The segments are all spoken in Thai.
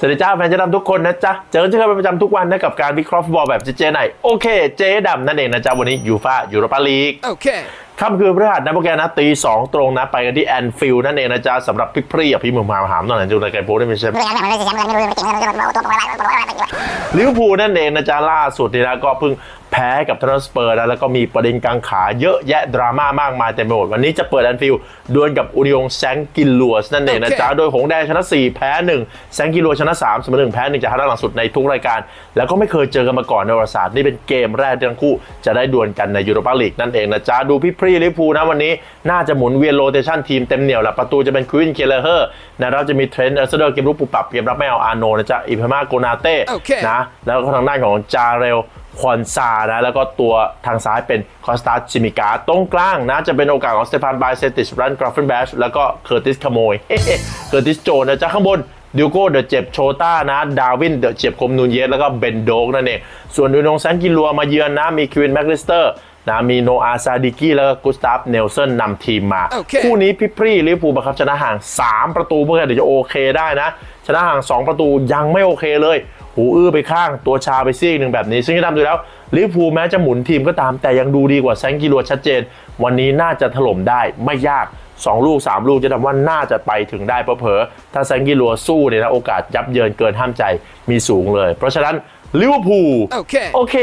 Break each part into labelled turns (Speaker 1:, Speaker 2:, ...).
Speaker 1: สวัสดีจ้าแฟนเจ๊ดำทุกคนนะจ๊ะ เจอกันเจอกันเป็นประจำทุกวันนะกับการวิเคราะห์ฟุตบอลแบบเจ๊ไหน โอเค เจ๊ดำนั่นเองนะจ๊ะ วันนี้ยูฟายูโรปาลีก
Speaker 2: โอเคำ
Speaker 1: คืนพฤหัสนะโปรแกรมนะตีสองตรงนะ ไปกันที่แอนฟิลด์นั่นเองนะจ๊ะสำหรับพี่พรีกับพี่หมึงมาหามหน่อยนะจูนรายการโพสได้ไหมใช่ไหมลิเวอร์พูลนั่นเองนะจ๊ะล่าสุดนี่นะก็เพิ่งแพ้กับทนสเปอร์นะแล้วก็มีประเด็นกังขาเยอะแยะดราม่ามากมายเต็มไปหมดวันนี้จะเปิดแอนฟิลด์ดวลกับอุนิองแซงกิลลัวสนั่นเองนะจ๊ะโดยหงแดงชนะ 4 แพ้ 1 แซงกิลลัวชนะ 3 เสมอ1แพ้1จากทางด้านหลังสุดในทุกรายการ แล้วก็ไม่เคยเจอกันมาก่อนในประวัติศาสตร์นี่เป็นเกมแรกที่ทั้งคู่จะได้ดวลกันในยูโรปาลีกนั่นเองนะจ๊ะดูพี่พรีลิเวอร์พูลนะวันนี้น่าจะหมุนเวียนโรเตชันทีมเต็มเหนียวแหละประตูจะเป็นควินเคเลเฮอร์นะเราจะมีเทรนด์เอร์เซเดอร์เกมรุกปุบปรับเกมรับไม่เอาอาร์โนนะจ๊ะอิพามาโกนาเต้
Speaker 2: โอเค
Speaker 1: นะแล้วก็ทางด้านของจาเรลควอนซานะแล้วก็ตัวทางซ้ายเป็นคอสตาชิมิกาตรงกลางนะจะเป็นโอกาสของสเตฟานไบเซติชรันกราฟเฟนแบชแล้วก็เคอร์ติสขโมยเคอร์ติสโจนนะจ๊ะข้างบนดิวโก้เดอะเจ็บโชต้านะดาวินเดอะเจ็บคมนูนเยสแล้วก็เบนโดกนั่นเองส่วนดูนงแซงกิลัวมาเยือนนะมีควินแมคลิสเตอร์ นะมีโนอาซาดิกี้แล้วก็กุสตาฟเนลสันนำทีมมา
Speaker 2: โอเค
Speaker 1: คู่นี้พี่พรีลิเวอร์พูลบังคับชนะห่าง 3 ประตูเพื่อเดี๋ยวจะโอเคได้นะ ชนะห่าง 2 ประตูยังไม่โอเคเลย หูอื้อไปข้างตัวชาไปซีกหนึ่งแบบนี้ ซึ่งที่ทำดูแล้วลิเวอร์พูลแม้จะหมุนทีมก็ตามแต่ยังดูดีกว่าแซงกิลัวชัดเจน วันนี้น่าจะถล่มได้ไม่ยาก2 ลูก 3 ลูกจะทำว่าน่าจะไปถึงได้เผลอๆถ้าแซงกิลัวสู้เนี่ยนะโอกาสยับเยินเกินห้ามใจมีสูงเลย เพราะฉะนั้น ลิเวอร์พูล
Speaker 2: โอเค
Speaker 1: โอเค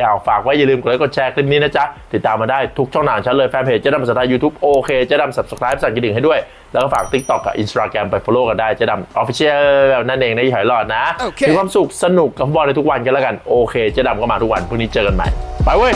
Speaker 1: เอาฝากไว้อย่าลืมกดไลค์กดแชร์คลิปนี้นะจ๊ะ ติดตามมาได้ทุกช่องทางชั้นเลยแฟนเพจเจ๊ดำภาษาไทยยูทูบโอเคเจ๊ดำ subscribe สั่นกระดิ่งให้ด้วย แล้วก็ฝาก TikTok กับ Instagram ไป follow กันได้เจ๊ดำ official นั่นเองนะอย่าหอยหลอดนะ
Speaker 2: โอเค
Speaker 1: มีความสุขสนุกกับฟุตบอลในทุกวันกันแล้วกันโอเคเจ๊ดำก็มาทุกวันพรุ่งนี้เจอกันใหม่ไปเว้ย